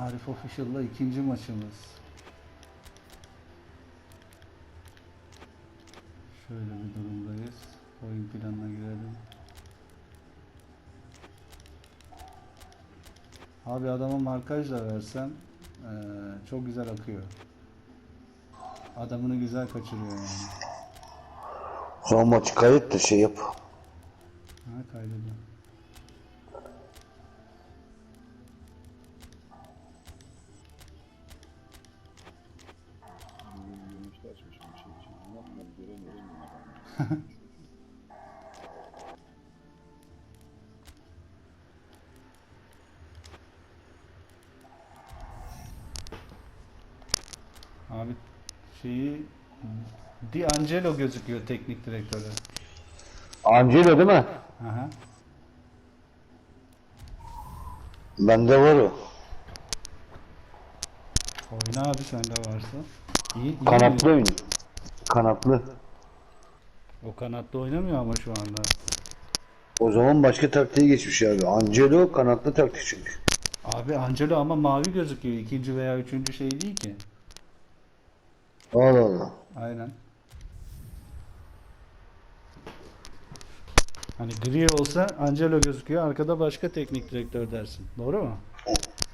Arif Official'la ikinci maçımız. Şöyle bir durumdayız. Oyun planına girelim. Abi adama markaj da versen eee, çok güzel akıyor. Adamını güzel kaçırıyor yani. Son maçı kayıt da şey yap. Ha kaydediyor. Abi şeyi D'Angelo gözüküyor teknik direktörü. Angelo değil mi? Aha. Bende var o. Oyna abi sende varsa. İyi, iyi Kanatlı oyun. Kanatlı. O kanatta oynamıyor ama şu anda. O zaman başka taktiğe geçmiş abi. Angelo kanatlı taktik çünkü. Abi Angelo ama mavi gözüküyor. İkinci veya üçüncü şey değil ki. Allah Allah. Aynen. Hani gri olsa Angelo gözüküyor. Arkada başka teknik direktör dersin. Doğru mu?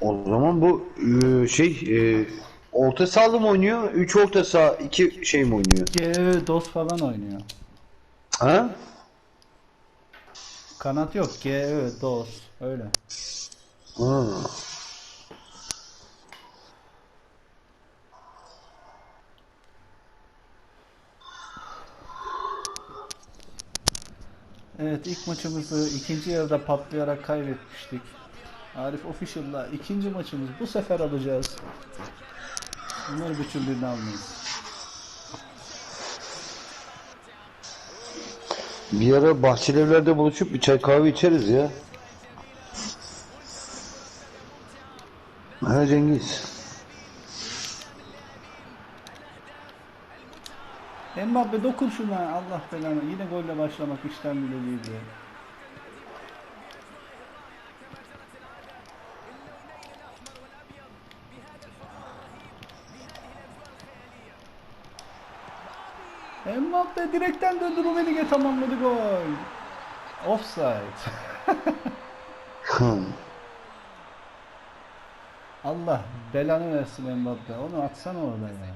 O zaman bu e, şey e, orta sahalı mı oynuyor? 3 orta saha 2 şey mi oynuyor? GE DOS falan oynuyor. Ha? Kanat yok. GE DOS. Öyle. Ha. Evet ilk maçımızı ikinci yarıda patlayarak kaybetmiştik. Arif Official'la ikinci maçımız bu sefer alacağız. Bunları bir türlü almayız. Bir ara bahçelevlerde buluşup bir çay kahve içeriz ya. Ha Cengiz. Mbappe dokun şuna Allah belanı. Yine golle başlamak işten bile değildi. Mbappe direkten döndü Rumenige tamamladı gol. Offside. Hmm. Allah belanı versin Mbappe. Onu atsana orada ya.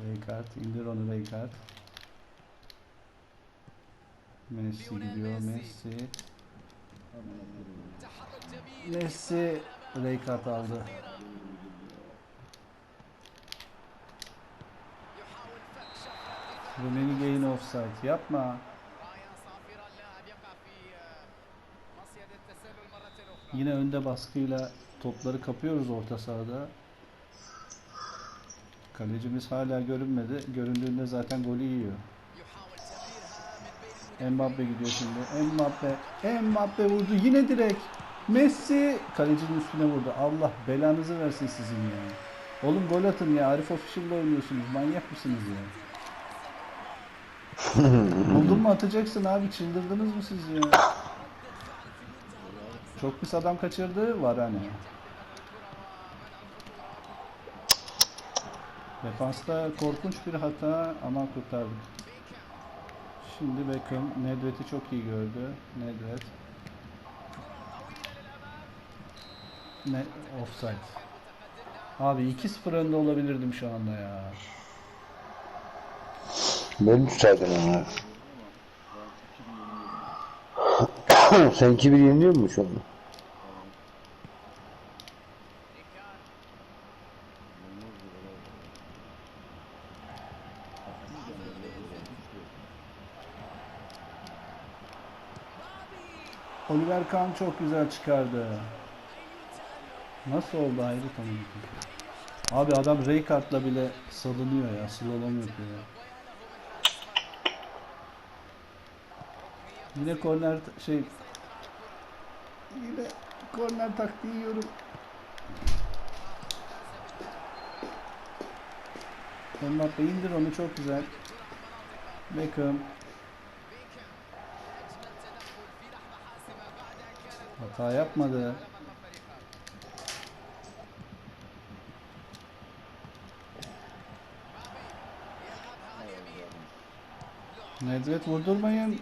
Rijkaard indir onu Rijkaard. Messi gidiyor Messi. Messi Rijkaard aldı. Rumeni gain offside yapma. Yine önde baskıyla topları kapıyoruz orta sahada. Kalecimiz hala görünmedi. Göründüğünde zaten golü yiyor. Mbappe gidiyor şimdi. Mbappe. Mbappe vurdu. Yine direkt. Messi kalecinin üstüne vurdu. Allah belanızı versin sizin ya. Oğlum gol atın ya. Arif Official'la oynuyorsunuz. Manyak mısınız ya? Buldun mu atacaksın abi. Çıldırdınız mı siz ya? Çok pis adam kaçırdı var hani. Defansta korkunç bir hata ama kurtardık. Şimdi Beckham Nedved'i çok iyi gördü. Nedved. Ne offside. Abi 2-0 önde olabilirdim şu anda ya. Ben tutardım onu. Sen 2000 yeniliyor musun şu anda? Oliver Kahn çok güzel çıkardı. Nasıl oldu ayrı tamam. Abi adam Rijkaard'la bile salınıyor ya. Slalom yapıyor ya. Yine korner şey Yine korner taktiği yiyorum. Mbappe indir onu çok güzel. Beckham Hata yapmadı. Nedret vurdurmayın.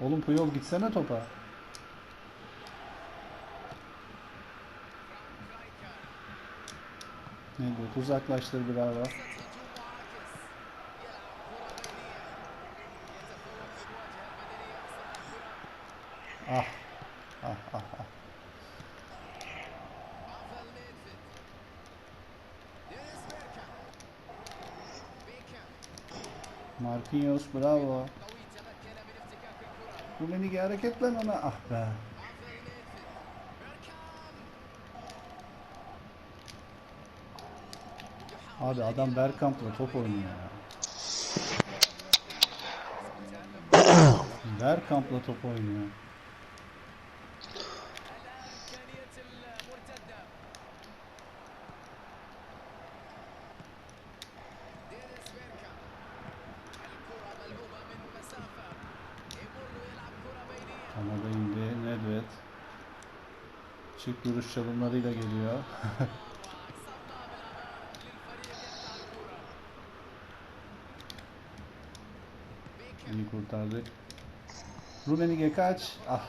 Oğlum Puyol gitsene topa. Nedret uzaklaştır bravo. Ah. Ah ah ah. Marquinhos bravo. Rumenigi hareket lan ona. Ah be. Abi adam Bergkamp'la top oynuyor ya. Bergkamp'la top oynuyor. Duruş çalımlarıyla geliyor. İyi kurtardık. Rumenige kaç. Ah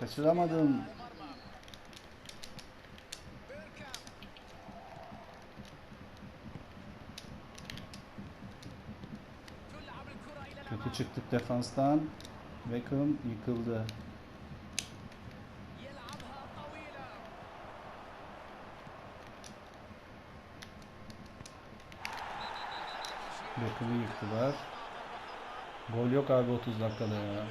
kaçıramadım. Kötü çıktık defanstan. Beckham yıkıldı. Beckham'ı yıktılar. Gol yok abi 30 dakikada ya.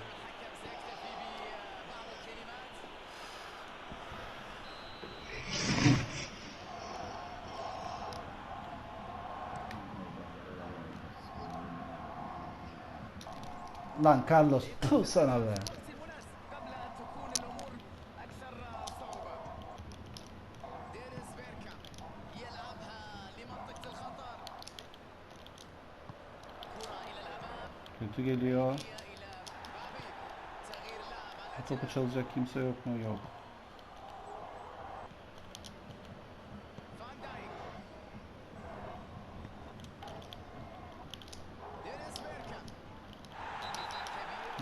Lan Carlos, puh sana be. Topu geliyor. Bu topu çalacak kimse yok mu? Yok.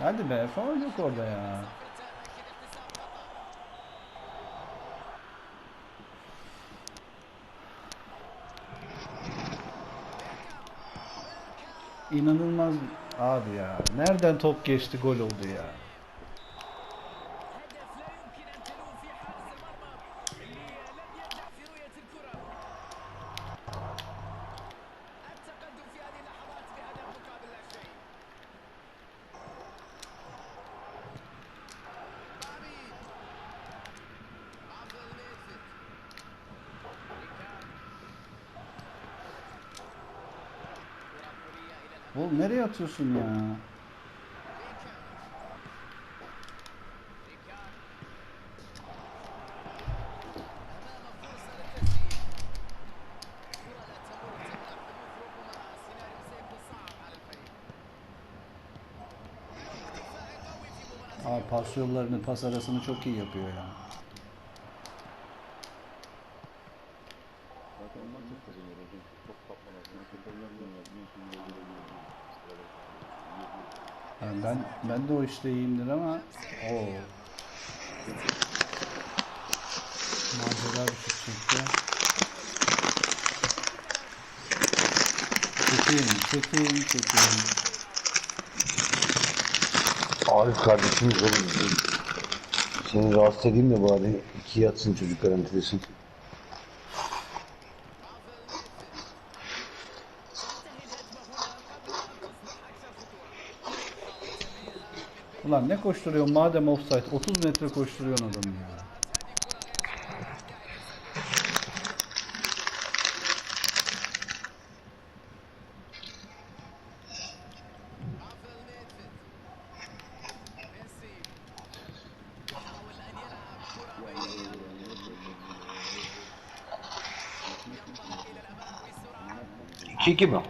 Hadi be faul yok orada ya. İnanılmaz abi ya. Nereden top geçti gol oldu ya. Oğlum nereye atıyorsun ya? Aa, pas yollarını, pas arasını çok iyi yapıyor ya. Yani. Yani ben ben de o işte iyiyimdir ama o macera bir şey çıktı. Çekin, çekin, çekin. Arif kardeşimiz oğlum. Seni rahatsız edeyim de bari iki yatsın çocuk garantilesin. Lan ne koşturuyorsun madem offside 30 metre koşturuyorsun adamı ya. İki iki mi?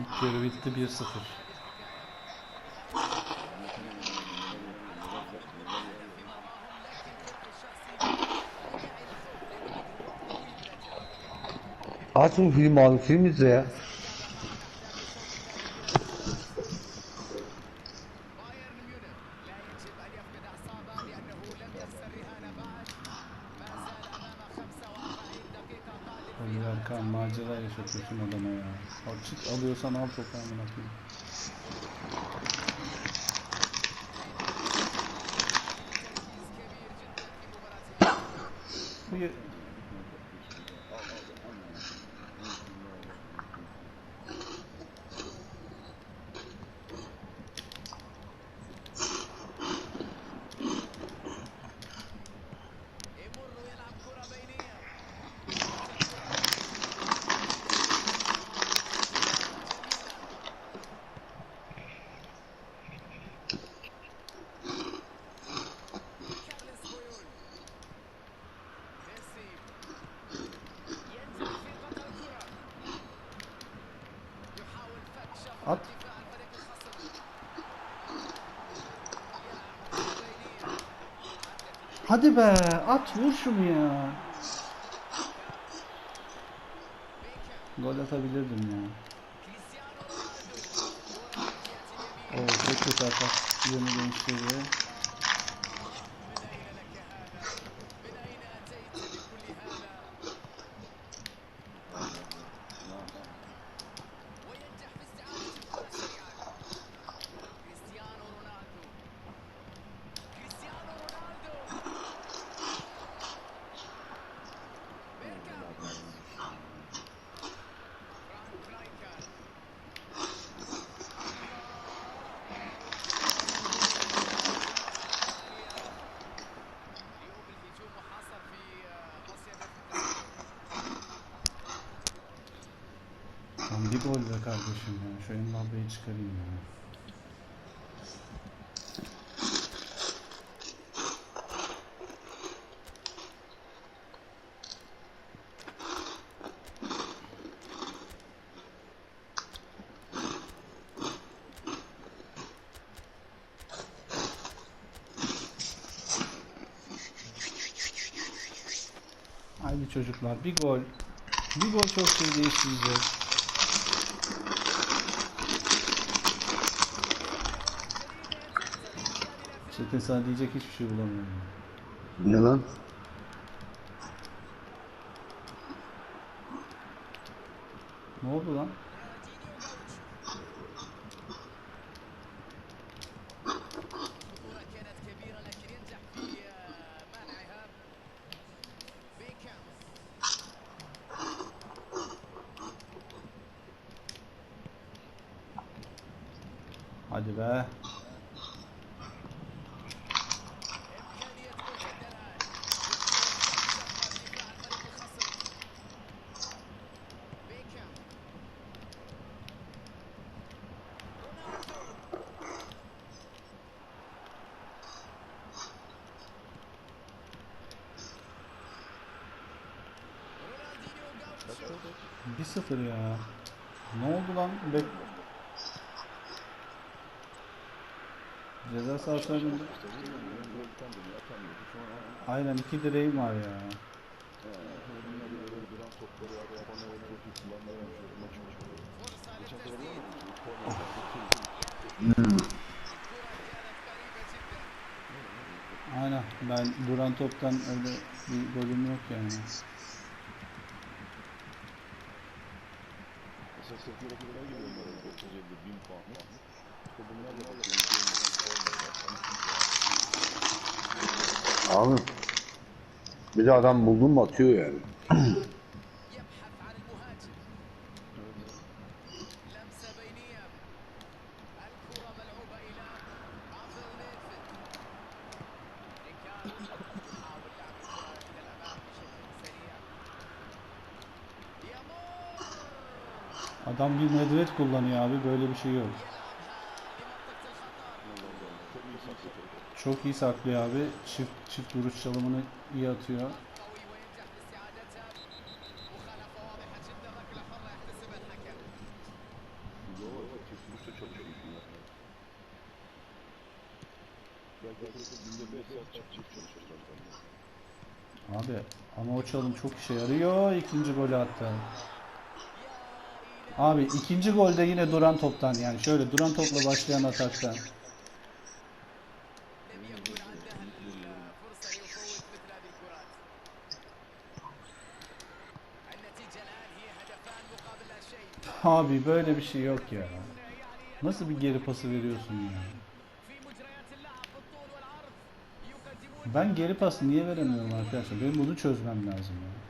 İlk yarı bitti 1-0. Aç un film abi film izle ya. Hadi Erkan macera yaşatıyorsun adama ya. Açık alıyorsan al toprağını bakayım. Hadi be at vur şunu ya. Gol atabilirdim ya. Oo çok kötü atak. Yönü gençleri. Şu Mbappe'yi çıkarayım ya. Haydi çocuklar bir gol. Bir gol çok şey değiştirecek. İşte tesadüfleyecek hiçbir şey bulamıyorum. Ne lan? Ne oldu lan? Hadi be. 0 ya. Ne oldu lan? Bek Ceza sahasının Aynen iki direğim var ya. Aynen ben duran toptan öyle bir golüm yok yani. Rakipler gibi onlara 30 50 bin puanlı. İşte bunlar da bakıyorum. Abi. Bir de adam buldun mu atıyor yani. kullanıyor abi. Böyle bir şey yok. Çok iyi saklıyor abi. Çift çift vuruş çalımını iyi atıyor. Abi ama o çalım çok işe yarıyor. İkinci golü attı. Abi ikinci golde yine duran toptan yani şöyle duran topla başlayan ataktan. Abi böyle bir şey yok ya. Nasıl bir geri pası veriyorsun ya? Ben geri pası niye veremiyorum arkadaşlar? Benim bunu çözmem lazım ya.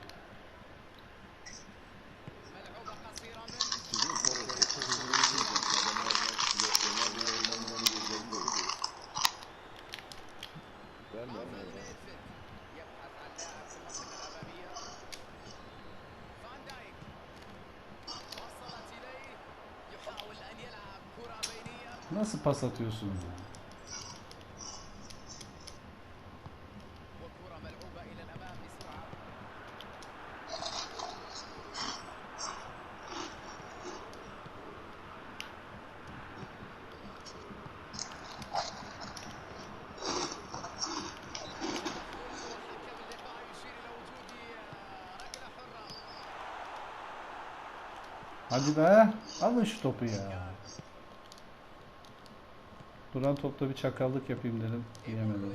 nasıl pas atıyorsunuz? Hadi be. Alın şu topu ya. Duran topta bir çakallık yapayım dedim. Yemedim.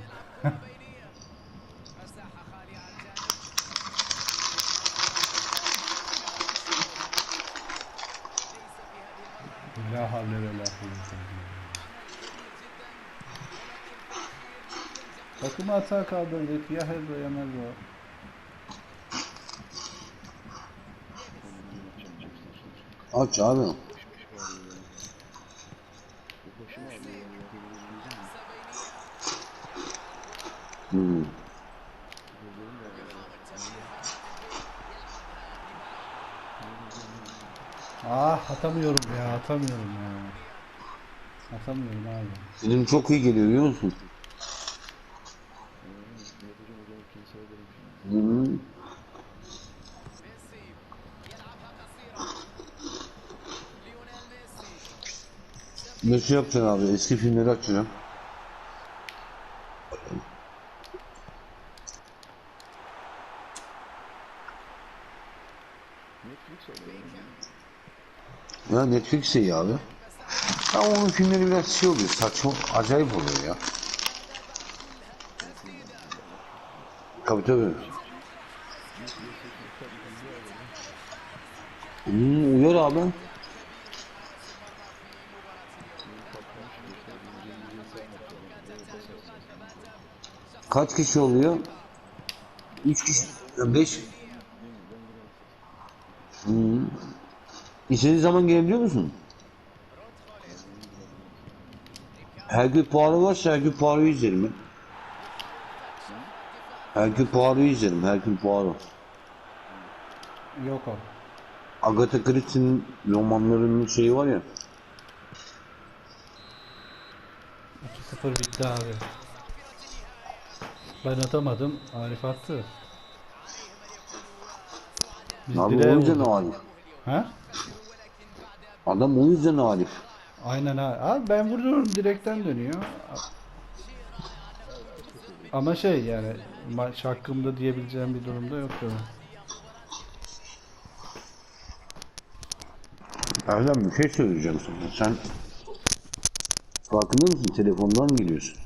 La havle ve la Takımı hata kaldırdık. Ya Hello ya Mello. Aç abi. Hmm. Ah atamıyorum ya atamıyorum ya. Atamıyorum abi. Benim çok iyi geliyor biliyor musun? Hmm. Nasıl yapacaksın abi? Eski filmleri açacağım. Ya Netflix iyi abi. Ama onun filmleri biraz şey oluyor. Saçma, acayip oluyor ya. Tabii tabii. Hmm, uyar abi. Kaç kişi oluyor? 3 kişi, 5 İstediğin zaman gelebiliyor musun? Herkül Poirot varsa Herkül Poirot'u izlerim ben. Herkül Poirot'u izlerim, Herkül Poirot. Yok o. Agatha Christie'nin romanlarının şeyi var ya. 2-0 bitti abi. Ben atamadım. Arif attı. Biz Abi direğe o yüzden vurduk. Arif. Ha? Adam o yüzden Arif. Aynen abi. Abi ben vuruyorum direkten dönüyor. Ama şey yani maç hakkımda diyebileceğim bir durumda yok tabii. Erdem bir şey söyleyeceğim sana. Sen farkında mısın? Telefondan geliyorsun.